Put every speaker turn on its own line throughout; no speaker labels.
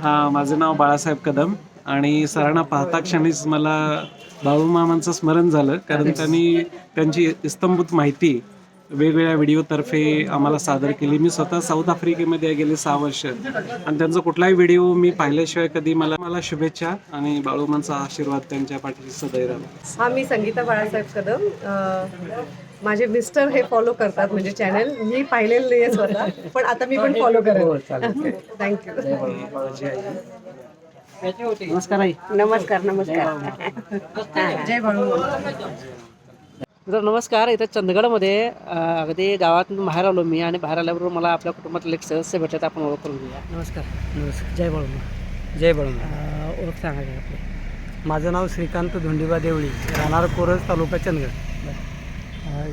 हा माझं नाव बाळासाहेब कदम आणि सरांना पाहता क्षणीच मला बाळूमामांचं स्मरण झालं कारण त्यांनी त्यांची इस्तंभूत माहिती वेगवेगळ्या व्हिडिओतर्फे आम्हाला सादर केली. मी स्वतः साऊथ आफ्रिकेमध्ये गेले सहा वर्ष. आणि त्यांचा कुठलाही व्हिडिओ मी पाहिल्याशिवाय कधी मला मला शुभेच्छा आणि बाळूमांचा आशीर्वाद त्यांच्या पाठीशी सदैव
हा मी संगीता बाळासाहेब कदम. अं, माझे मिस्टर हे फॉलो करतात म्हणजे चॅनल मी पाहिलेलं नाही आहे स्वतः पण आता मी पण फॉलो करेन. थँक्यू
नमस्कार आई.
नमस्कार नमस्कार. जय बाळू.
तर नमस्कार. इथं चंदगडमध्ये अगदी गावातून बाहेर आलो मी आणि बाहेर आल्याबरोबर मला आपल्या कुटुंबातील एक सदस्य भेटले आपण ओळख करून घेऊया. नमस्कार.
नमस्कार. जय बाळूमा जय बाळूमा
ओळख सांगा आपली.
माझं नाव श्रीकांत धोंडीबा देवळी राहणार कोरज तालुका चंदगड.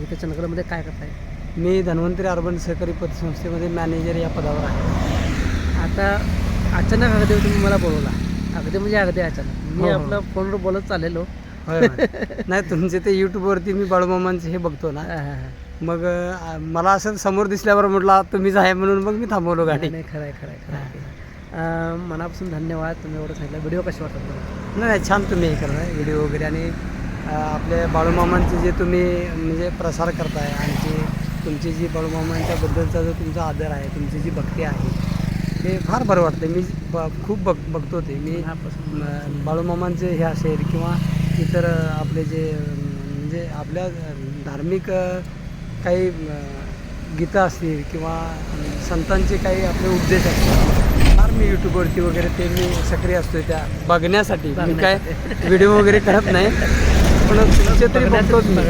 इथं चंदगडमध्ये काय करताय?
मी धन्वंतरी अर्बन सहकारी पतसंस्थेमध्ये मॅनेजर या पदावर आहे.
आता अचानक अगदी तुम्ही मला बोलवला. अगदी म्हणजे अगदी अचानक. मी
हो, हो.
आपलं फोनवर बोलत चाललेलो.
होय. नाही तुमचे ते यूट्यूबवरती मी बाळूमामांचे हे बघतो ना. मग अं, मला असं समोर दिसल्यावर म्हटलं तुम्हीच आहे म्हणून मग मी थांबवलो गाडी
नाही खरं आहे खरं आहे खरं आहे. अं, मनापासून धन्यवाद तुम्ही एवढं सांगितलं व्हिडिओ कसे वाटतात तुम्हाला?
नाही नाही छान तुम्ही हे करताय व्हिडिओ वगैरे आणि अं, आपल्या बाळूमामांचे जे तुम्ही म्हणजे प्रसार करताय आणखी तुमची जी बाळूमामांच्याबद्दलचा जो तुमचा आदर आहे तुमची जी भक्ती आहे ते फार बरं वाटतं मी ब खूप बघ बघतो ते मी
मनापासून.
म- बाळूमामांचे हे असेल किंवा इतर आपले जे म्हणजे आपल्या धार्मिक काही गीतं असतील किंवा संतांचे काही आपले उपदेश असतील फार मी यूट्यूबवरती वगैरे ते मी सक्रिय असतो त्या बघण्यासाठी. मी काय व्हिडिओ वगैरे करत नाही पण तुमचे तरी बघतोच मी.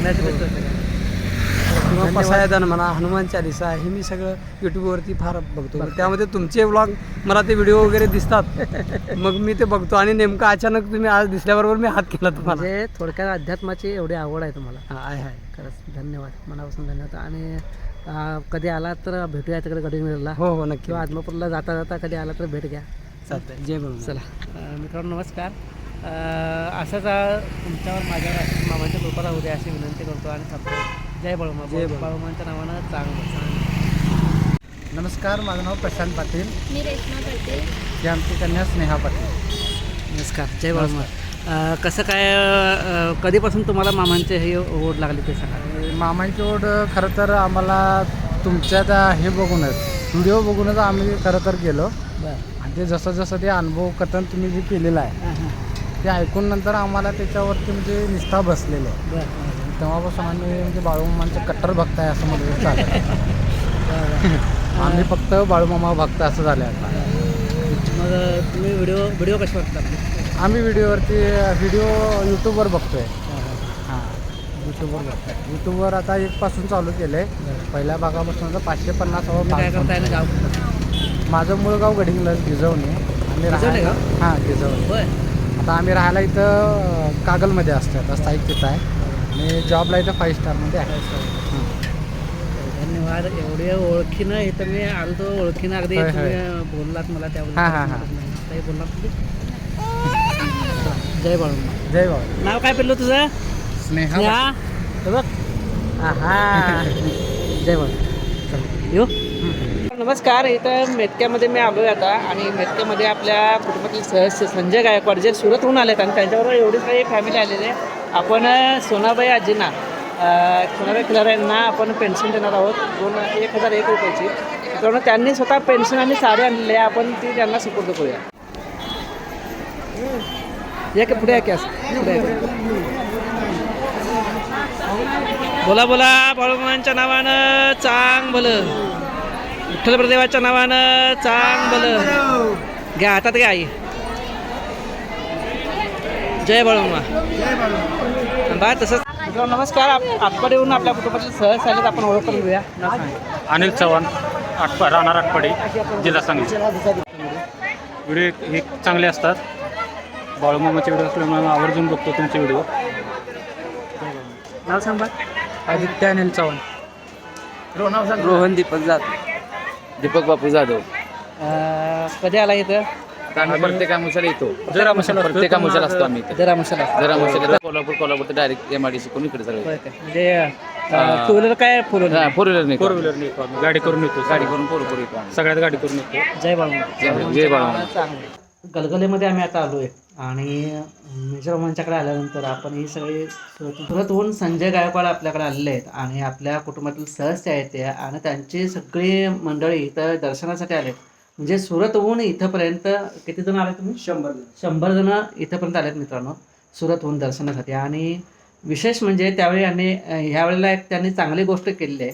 किंवा पसायदान म्हणा हनुमान चालिसा हे मी सगळं यूट्यूबवरती फार बघतो. त्यामध्ये तुमचे व्लॉग मला ते व्हिडिओ वगैरे दिसतात. मग मी ते बघतो आणि नेमकं अचानक तुम्ही आज दिसल्याबरोबर मी हात केला तुम्हाला.
म्हणजे थोडक्यात अध्यात्माची एवढी आवड आहे तुम्हाला.
आहे आहे.
खरंच धन्यवाद. मनापासून धन्यवाद. आणि कधी आला तर भेटूया तिकडे गडिंगला
हो हो नक्की.
किंवा आदमापूरला जाता जाता कधी आला तर भेट घ्या.
चालतंय. जय म्हणून
चला. मित्रांनो नमस्कार. असंच तुमच्यावर माझ्यावर मामाच्या कृपा होऊ द्या अशी विनंती करतो आणि थांबतो. जय बळमा.
जय.
बाळूमांच्या नावानं चांगलं चांगलं.
नमस्कार माझं नाव प्रशांत पाटील.
मी रेश्मा पाटील.
ही आमची कन्या स्नेहा पाटील.
नमस्कार जय बाळमा. अं, कसं काय अं, कधीपासून तुम्हाला मामांचे हे ओढ लागली ते सांगा.
मामांची ओढ खरं तर आम्हाला तुमच्या त्या हे बघूनच व्हिडिओ बघूनच आम्ही खरं तर गेलो.
बरं.
आणि ते जसं जसं ते अनुभव कथन तुम्ही जे केलेलं आहे ते ऐकून नंतर आम्हाला त्याच्यावरती म्हणजे निष्ठा बसलेलं आहे.
बरं.
तेव्हापासून आम्ही म्हणजे बाळूमामांचे कट्टर भक्त आहे असं म्हणलं चालेल आम्ही फक्त बाळूमामा भक्त असं झालं आता.
मग तुम्ही व्हिडिओ व्हिडिओ कसे वाटतात
आम्ही व्हिडिओवरती व्हिडिओ यूट्यूबवर बघतोय. हां. यूट्यूबवर बघतोय. यूट्यूबवर आता एकपासून चालू केलं आहे पहिल्या भागापासून आता पाचशे पन्नास
काय करताय ना गाव?
माझं मूळ गाव गडिंगला गिजवणे. आम्ही राहायला हां गिजवणे. आता आम्ही राहायला इथं कागलमध्ये असतो आता स्थायिक तिथं आहे. आणि जॉबला इथं फाईव्ह स्टारमध्ये आहे. हं.
धन्यवाद. एवढ्या ओळखीनं इथं मी आलो तो ओळखीनं अगदी
होय,
तुम्ही बोललात मला
हां, हां, हां.
काही बोललात तुम्ही? जय बाळू
जय बाबा
नाव काय पेरलं तुझं?
स्नेहा
स्नेहा? हे बघ. आहा. जय बाळू चल. येऊ नमस्कार. इथं मेतक्यामध्ये मी आलो आहे आता आणि मेतक्यामध्ये आपल्या कुटुंबातील सदस्य संजय गायकवाड जे सुरतहून आलेत आणि त्यांच्याबरोबर एवढी काही फॅमिली आलेली आहे. आपण सोनाबाई आजींना सोनाबाई खिलारे यांना आपण पेन्शन देणार आहोत. दोन एक हजार एक रुपयाची. कारण त्यांनी स्वतः पेन्शन आणि साडी आणलेली आहे. आपण ती त्यांना सुपूर्द करूया. या की पुढे या की असं पुढे बोला बोला बाळूमांच्या नावानं चांग भलं. विठ्ठल प्रदेवाच्या नावानं चांग भलं. घ्या हातात घ्या आई.
जय बाळूमा बा तसंच. नमस्कार. आप- आटपाडीहून आपल्या कुटुंबातील सहज आलेत आपण ओळख करून घेऊया.
अनिल चव्हाण आटपा राहणार आटपाडी जिल्हा सांगली. व्हिडिओ हे चांगले असतात. बाळूमामाचे व्हिडिओ असल्यामुळे आवर्जून बघतो तुमचे व्हिडिओ.
नाव सांग.
आदित्य अनिल चव्हाण.
रोहन दीपक जात
दीपक बापू जाधव.
अं, कधी आला इथं?
आम्ही प्रत्येक आमुषाला येतो.
जर असतो,
प्रत्येक आमुषाला असतो आम्ही इथे.
जरा मसाला
जर आमुषाला Kolhapur Kolhapur direct M I D C कोण इकडे सगळं
म्हणजे टू व्हीलर काय फोर व्हीलर
फोर व्हीलर नाही
फोर व्हीलर आम्ही. गाडी करून येतो.
गाडी करून पोर पोर येतो आम्ही.
सगळ्यात गाडी करून येतो.
जय बाळूमा
जय- जय.
गलगलेमध्ये आम्ही आता आलो आहे आणि मेजरमांच्याकडे आल्यानंतर आपण ही सगळी सुरतहून संजय गायकवाड आपल्याकडे आलेले आहेत. आणि आपल्या कुटुंबातील सहस्य आहेत ते. आणि त्यांची सगळी मंडळी इथं दर्शनासाठी आलेत. म्हणजे सुरतहून इथंपर्यंत किती जण आले तुम्ही?
शंभर
शंभर जण इथंपर्यंत आलेत मित्रांनो सुरतहून दर्शनासाठी. आणि विशेष म्हणजे त्यावेळी यांनी ह्या वेळेला एक त्यांनी चांगली गोष्ट केलेली आहे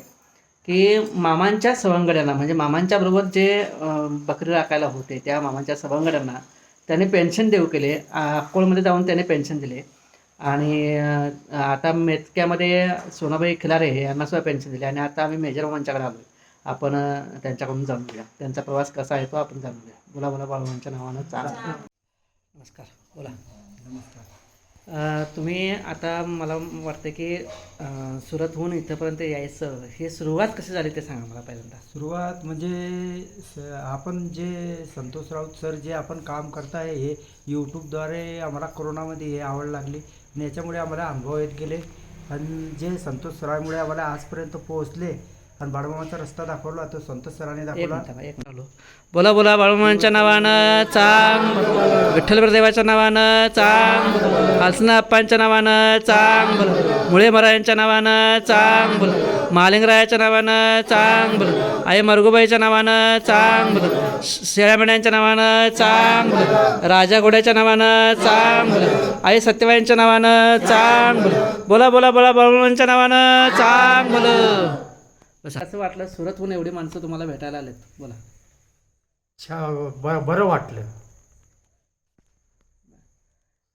की मामांच्या सवंगड्यांना म्हणजे मामांच्या बरोबर जे बकरी राखायला होते त्या मामांच्या सवंगड्यांना त्यांनी पेन्शन देऊ केले. अक्कोळमध्ये जाऊन त्यांनी पेन्शन दिले. आणि आता मेतक्यामध्ये सोनाबाई खिलारे हे यांना सुद्धा पेन्शन दिले. आणि आता आम्ही मेजर मामांच्याकडे आलो आपण त्यांच्याकडून जाणून घेऊया. त्यांचा प्रवास कसा आहे तो आपण जाणून घेऊया. बोला बोला बाळूमांच्या नावानं. चाल नमस्कार. बोला. अं, तुम्ही आता मला वाटतं की सुरतहून इथंपर्यंत यायचं. हे सुरुवात कशी झाली ते सांगा मला पहिल्यांदा.
सुरुवात म्हणजे स- आपण जे संतोष राऊत सर जे आपण काम करताय हे यूट्यूबद्वारे आम्हाला कोरोनामध्ये हे आवड लागली. आणि याच्यामुळे आम्हाला अनुभव येत गेले. आणि जे संतोष सरांमुळे आम्हाला आजपर्यंत पोहोचले आणि बाळमामाचा रस्ता दाखवला तो संतोष सरांनी दाखवला.
बोला बोला बाळूमांच्या नावानं चांग विठ्ठलप्रदेवाच्या नावानं चांग हालसना अप्पांच्या नावानं चांग बोल मुळे मरायांच्या नावानं चांग बोल महालिंगरायाच्या नावानं चांग बोल आई मरगुबाईच्या नावानं चांग बोल नावानं चांग बोल राजा घोड्याच्या नावानं चांग बोल आई सत्यवाईंच्या नावानं चांग बोल बोला बोला बोला बाळूमांच्या नावानं चांग बोल असं वाटलं सुरतहून एवढी माणसं तुम्हाला भेटायला आलेत. बोला.
छा बरं बरं वाटलं.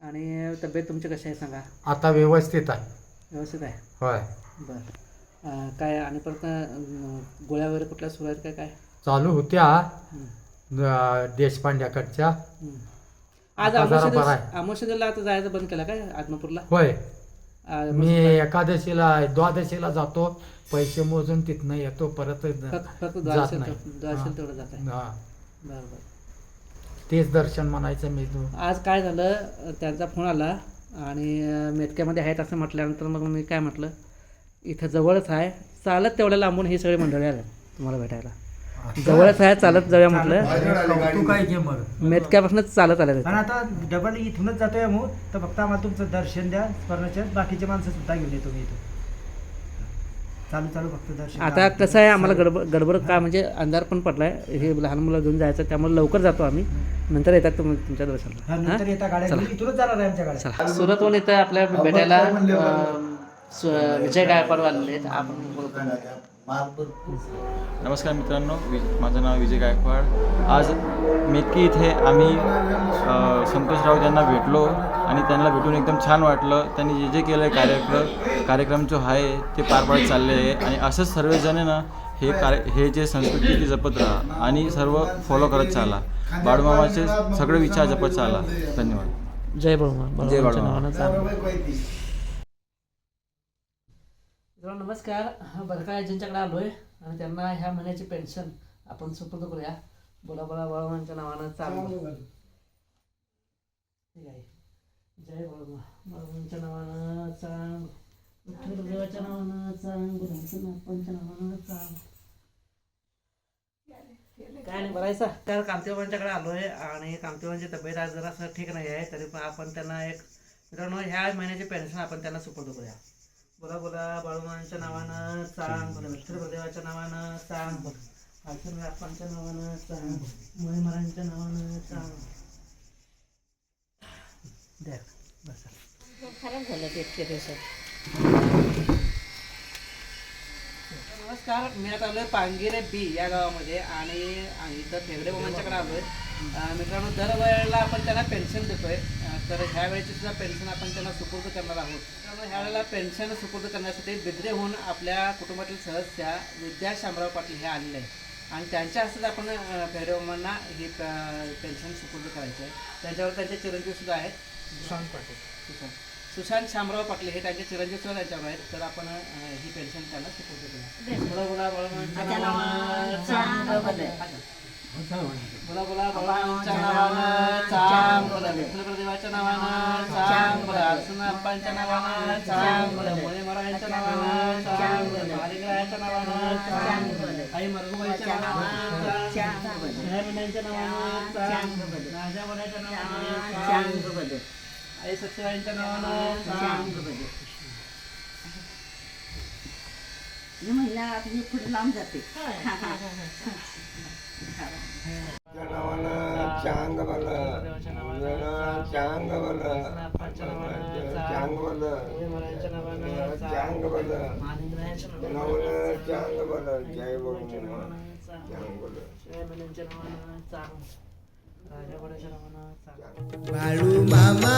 आणि तब्येत तुमची कशी आहे सांगा?
आता व्यवस्थित आहे.
व्यवस्थित आहे?
होय.
बरं. काय आणि परत गोळ्या वगैरे कुठल्या सुरू आहेत का काय?
चालू होत्या. अं, देशपांड्याकडच्या.
आज
आता जरा बरं
आता जायचं बंद केलं काय? आत्मापूरला
होय. मी एकादशीला द्वादशीला जातो पैसे मोजून तिथनं येतो परत
फक्त
जात नाही.
तेवढं जात आहे.
हा. तेच दर्शन म्हणायचं मी तू.
आज काय झालं त्यांचा फोन आला आणि अं, मेटक्यामध्ये आहेत असं म्हटल्यानंतर मग मी काय म्हटलं इथं जवळच आहे. चालत तेवढ्या लांबून ही सगळी मंडळी आल्या तुम्हाला भेटायला. जवळच आहे चालत जाऊया म्हटलं.
कौतुक आहे की मग
मेटक्यापासूनच चालत आल्या
आणि आता डबल इथूनच जातोय मग तर फक्त आम्हाला तुमचं दर्शन द्या स्मरणाच्या बाकीचे माणसं सुद्धा घेऊन येतो मी इथून. चालू चालू फक्त दर्शन.
आता कसं आहे आम्हाला गडबड गडबड का म्हणजे अंधार पण पडलाय. हे लहान मुलं घेऊन जायचं त्यामुळे लवकर जातो आम्ही. नंतर येतात तुम तुमच्या
हा,
दर्शनाला
नंतर येता गाड्या. घेऊन इथूनच जाणार आहे आमच्या गाड्या.
चला. सुरतहून इथं आपल्या भेटायला अं, सु- विजय गायकवाड आलेले आहेत. आपण बोलतो.
नमस्कार मित्रांनो वि माझं नाव विजय गायकवाड. आज मेटकी इथे आम्ही अ, संतोष राऊत यांना भेटलो आणि त्यांना भेटून एकदम छान वाटलं. त्यांनी जे जे केलं आहे कार्यक्रम कार्यक्रम जो आहे ते पार पाडत चालले आहे. आणि असंच सर्वजण ना हे कार्य हे जे संस्कृती ती जपत राहा आणि सर्व फॉलो करत चाला. बाळूमामाचे सगळे विचार जपत चाला. धन्यवाद.
जय बाळूमा
जय बाळूमा.
मित्रांनो, नमस्कार. हा बरका एजंटच्याकडे आलोय. आणि त्यांना ह्या महिन्याची पेन्शन आपण सुपूर्द करूया. बोला बोला बाळूमांच्या नावानं चालू. ठीक आहे. जय बाळूमा बाळूमांच्या नावानं चांग विठ्ठलदेवाच्या नावानं चांग गुरुनाथांच्या नावानं चांग काय नाही बरायचा. तर कामतेबांच्याकडे आलोय. आणि कामतेबांची तब्येत आज जरा ठीक नाही आहे. तरी पण आपण त्यांना एक मित्रांनो ह्या महिन्याची पेन्शन आपण त्यांना सुपूर्द करूया. बोला बोला बाळूमांच्या नावानं चांग बोला विठ्ठलदेवाच्या नावानं चांग बोला. आप्पांच्या नावानं चांग मुळे महाराजांच्या नावानं चांग द्या बसा.
खराब झालं ते दिवसात.
नमस्कार मी आता आलोय पांगिरे बी या गावामध्ये आणि इथं फेगडे मामांच्याकडे आलोय. मित्रांनो दरवेळेला आपण त्यांना पेन्शन देतोय. तर ह्या वेळेची सुद्धा पेन्शन आपण त्यांना सुपूर्द करणार आहोत. त्यामुळे ह्या वेळेला पेन्शन सुपूर्द करण्यासाठी बिद्रेहून आपल्या कुटुंबातील सदस्य विद्या शामराव पाटील हे आलेले आहे आणि त्यांच्या हस्तेच आपण अ, भैरवम्मांना ही पेन्शन सुपूर्द करायची आहे. त्यांच्यावर त्यांचे चिरंजीव सुद्धा आहेत. सुशांत पाटील. सुशांत. सुशांत शामराव पाटील हे त्यांचे चिरंजीव सुद्धा त्यांच्यावर आहेत. तर आपण ही पेन्शन त्यांना सुपूर्द करूया. बोला बोला बळवंताच्या नावानं चांग बोला बोला नावानं चांग नावानं चांग नावानं चांग नावानं चांग आई मरगुबाईच्या नावानं चांग भलं. शहरमंडळाच्या नावानं चांग राजावड्याच्या नावानं चांग आई सत्यवाईंच्या नावानं चांग
पुढे लांब जाते
बाळू मामा.